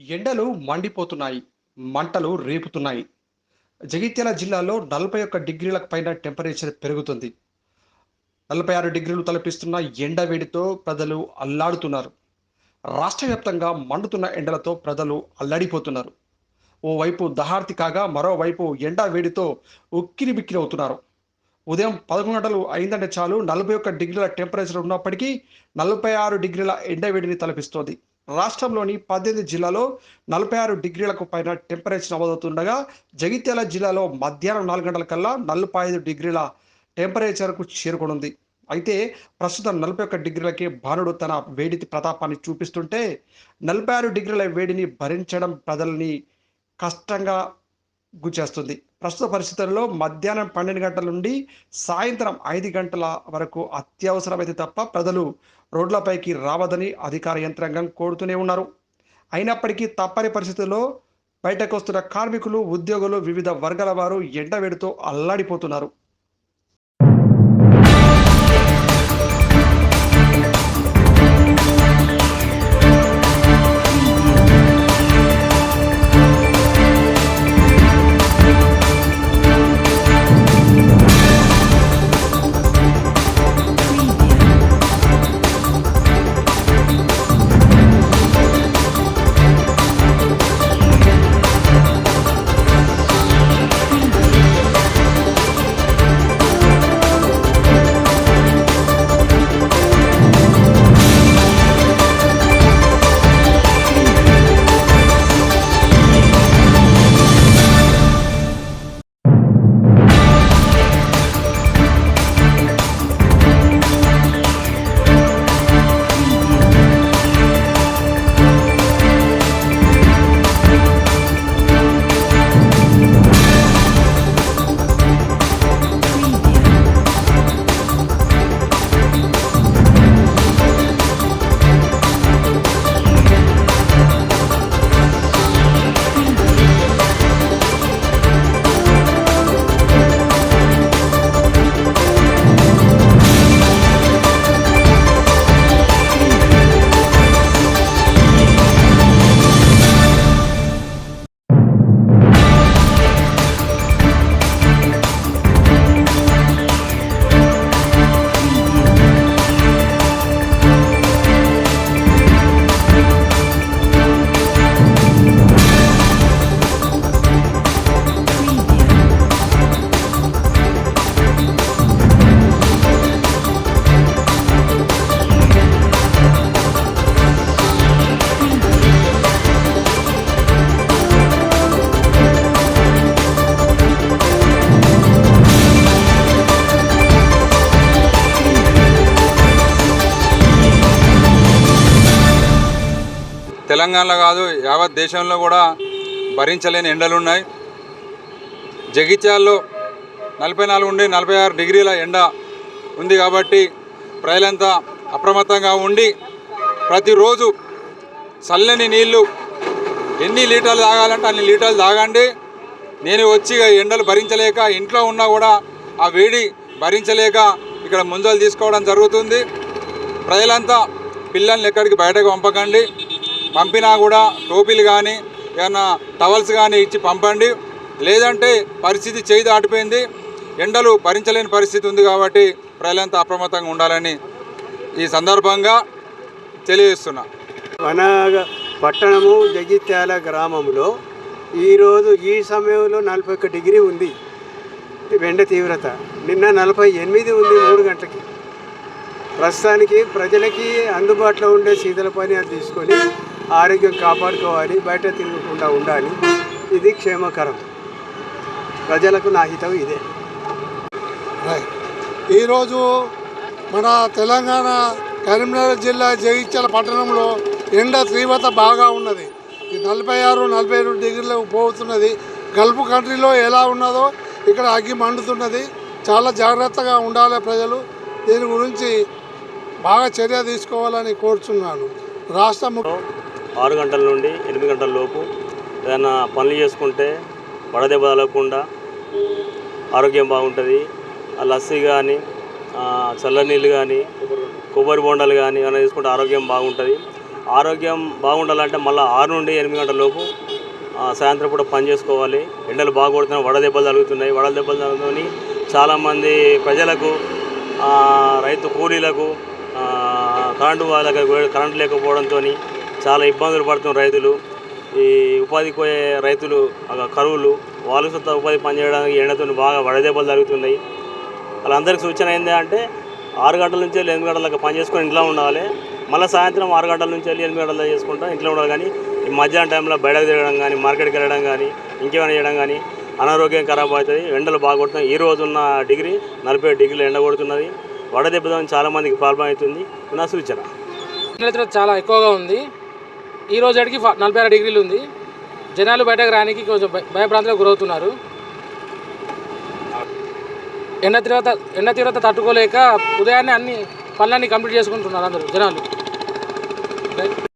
ఎండలు మండిపోతున్నాయి మంటలు రేపుతున్నాయి. జగిత్యాల జిల్లాలో నలభై ఒక్క డిగ్రీలకు పైన టెంపరేచర్ పెరుగుతుంది. నలభై ఆరు డిగ్రీలు తలపిస్తున్న ఎండ వేడితో ప్రజలు అల్లాడుతున్నారు. రాష్ట్ర వ్యాప్తంగా మండుతున్న ఎండలతో ప్రజలు అల్లాడిపోతున్నారు. ఓవైపు దహార్తి కాగా మరోవైపు ఎండ వేడితో ఉక్కిరి బిక్కిరి అవుతున్నారు. ఉదయం పదకొండు గంటలు అయిందంటే చాలు నలభై ఒక్క డిగ్రీల టెంపరేచర్ ఉన్నప్పటికీ నలభై ఆరు డిగ్రీల ఎండ వేడిని తలపిస్తోంది. రాష్ట్రంలోని పద్దెనిమిది జిల్లాలో నలభై ఆరు డిగ్రీలకు పైన టెంపరేచర్ నమోదవుతుండగా జగిత్యాల జిల్లాలో మధ్యాహ్నం నాలుగు గంటల కల్లా నలభై ఐదు డిగ్రీల టెంపరేచర్కు చేరుకోనుంది. అయితే ప్రస్తుతం నలభై ఒక్క డిగ్రీలకే భానుడు తన వేడి ప్రతాపాన్ని చూపిస్తుంటే నలభై ఆరు డిగ్రీల వేడిని భరించడం ప్రజల్ని కష్టంగా గుచేస్తుంది ప్రస్తుత పరిస్థితుల్లో మధ్యాహ్నం పన్నెండు గంటల నుండి సాయంత్రం ఐదు గంటల వరకు అత్యవసరమైతే తప్ప ప్రజలు రోడ్లపైకి రావదని అధికార యంత్రాంగం కోరుతూనే ఉన్నారు. అయినప్పటికీ తప్పని పరిస్థితుల్లో బయటకు వస్తున్న కార్మికులు ఉద్యోగులు వివిధ వర్గాల వారు ఎండవేడితో అల్లాడిపోతున్నారు. తెలంగాణలో కాదు యావత్ దేశంలో కూడా భరించలేని ఎండలు ఉన్నాయి. జగిత్యాల్లో నలభై నాలుగు నుండి నలభై ఆరు డిగ్రీల ఎండ ఉంది కాబట్టి ప్రజలంతా అప్రమత్తంగా ఉండి ప్రతిరోజు చల్లని నీళ్ళు ఎన్ని లీటర్లు తాగాలంటే అన్ని లీటర్లు తాగండి. నేను వచ్చి ఎండలు భరించలేక ఇంట్లో ఉన్నా కూడా ఆ వేడి భరించలేక ఇక్కడ ముంజలు తీసుకోవడం జరుగుతుంది. ప్రజలంతా పిల్లల్ని ఎక్కడికి బయటకు పంపకండి. పంపినా కూడా టోపీలు కానీ ఏమన్నా టవల్స్ కానీ ఇచ్చి పంపండి. లేదంటే పరిస్థితి చేయి దాటిపోయింది. ఎండలు భరించలేని పరిస్థితి ఉంది కాబట్టి ప్రజలంతా అప్రమత్తంగా ఉండాలని ఈ సందర్భంగా తెలియజేస్తున్నా. వన పట్టణము జగిత్యాల గ్రామంలో ఈరోజు ఈ సమయంలో నలభై ఒక్క డిగ్రీ ఉంది ఎండ తీవ్రత. నిన్న నలభై ఎనిమిది ఉంది మూడు గంటలకి. ప్రస్తుతానికి ప్రజలకి అందుబాటులో ఉండే శీతల పని అది తీసుకొని ఆరోగ్యం కాపాడుకోవాలి బయట తిరగకుండా ఉండాలి. ఇది క్షేమకరం. ప్రజలకు నా హితం ఇదే. ఈరోజు మన తెలంగాణ కరీంనగర్ జిల్లా జగిత్యాల పట్టణంలో ఎండ తీవ్రత బాగా ఉన్నది. ఈ నలభై ఆరు నలభై ఏడు డిగ్రీలకు పోతున్నది. గల్ఫ్ కంట్రీలో ఎలా ఉన్నదో ఇక్కడ అగ్గి మండుతున్నది. చాలా జాగ్రత్తగా ఉండాలి ప్రజలు. దీని గురించి బాగా చర్య తీసుకోవాలని కోరుచున్నాను. రాష్ట్ర ఆరు గంటల నుండి ఎనిమిది గంటల లోపు ఏదైనా పనులు చేసుకుంటే వడదెబ్బ తగలకుండా ఆరోగ్యం బాగుంటుంది. ఆ లస్సీ కానీ చల్లనీళ్ళు కానీ కొబ్బరి బొండాలు కానీ ఏమైనా తీసుకుంటే ఆరోగ్యం బాగుంటుంది. ఆరోగ్యం బాగుండాలంటే మళ్ళీ ఆరు నుండి ఎనిమిది గంటల లోపు సాయంత్రం పూట పని చేసుకోవాలి. ఎండలు బాగా కొడుతున్నాయి వడదెబ్బలు తగులుతున్నాయి. వడదెబ్బలు తగులుతున్నాయి చాలామంది ప్రజలకు రైతు కూలీలకు కరెంటు వాళ్ళకి కరెంటు లేకపోవడంతో చాలా ఇబ్బందులు పడుతున్నారు రైతులు. ఈ ఉపాధికి పోయే రైతులు కరువులు వాళ్ళు సొంత ఉపాధి పనిచేయడానికి ఎండతో బాగా వడదెబ్బలు జరుగుతున్నాయి వాళ్ళందరికీ సూచన ఏంటి అంటే ఆరు గంటల నుంచి వెళ్ళి ఎనిమిది గంటలకు పని చేసుకొని ఇంట్లో ఉండాలి. మళ్ళీ సాయంత్రం ఆరు గంటల నుంచి వెళ్ళి ఎనిమిది గంటల చేసుకుంటాం చేసుకుంటా ఇంట్లో ఉండాలి. కానీ ఈ మధ్యాహ్నం టైంలో బయటకు తిరగడం కానీ మార్కెట్కి వెళ్ళడం కానీ ఇంకేమైనా చేయడం కానీ అనారోగ్యం ఖరాబ్ అవుతుంది. ఎండలు బాగా కొడుతున్నాయి. ఈ రోజు ఉన్న డిగ్రీ నలభై డిగ్రీలు ఎండ కొడుతున్నది. వడదెబ్బతో చాలామందికి ప్రాబ్లం అవుతుంది. నా సూచన. చాలా ఎక్కువగా ఉంది. ఈ రోజుకి నలభై ఆరు డిగ్రీలు ఉంది. జనాలు బయటకు రానికి కొంచెం భయ- భయభ్రాంతులకు గురవుతున్నారు. ఎండ తీవ్రత ఎండ తీవ్రత తట్టుకోలేక ఉదయాన్నే అన్ని పనులన్నీ కంప్లీట్ చేసుకుంటున్నారు అందరూ జనాలు.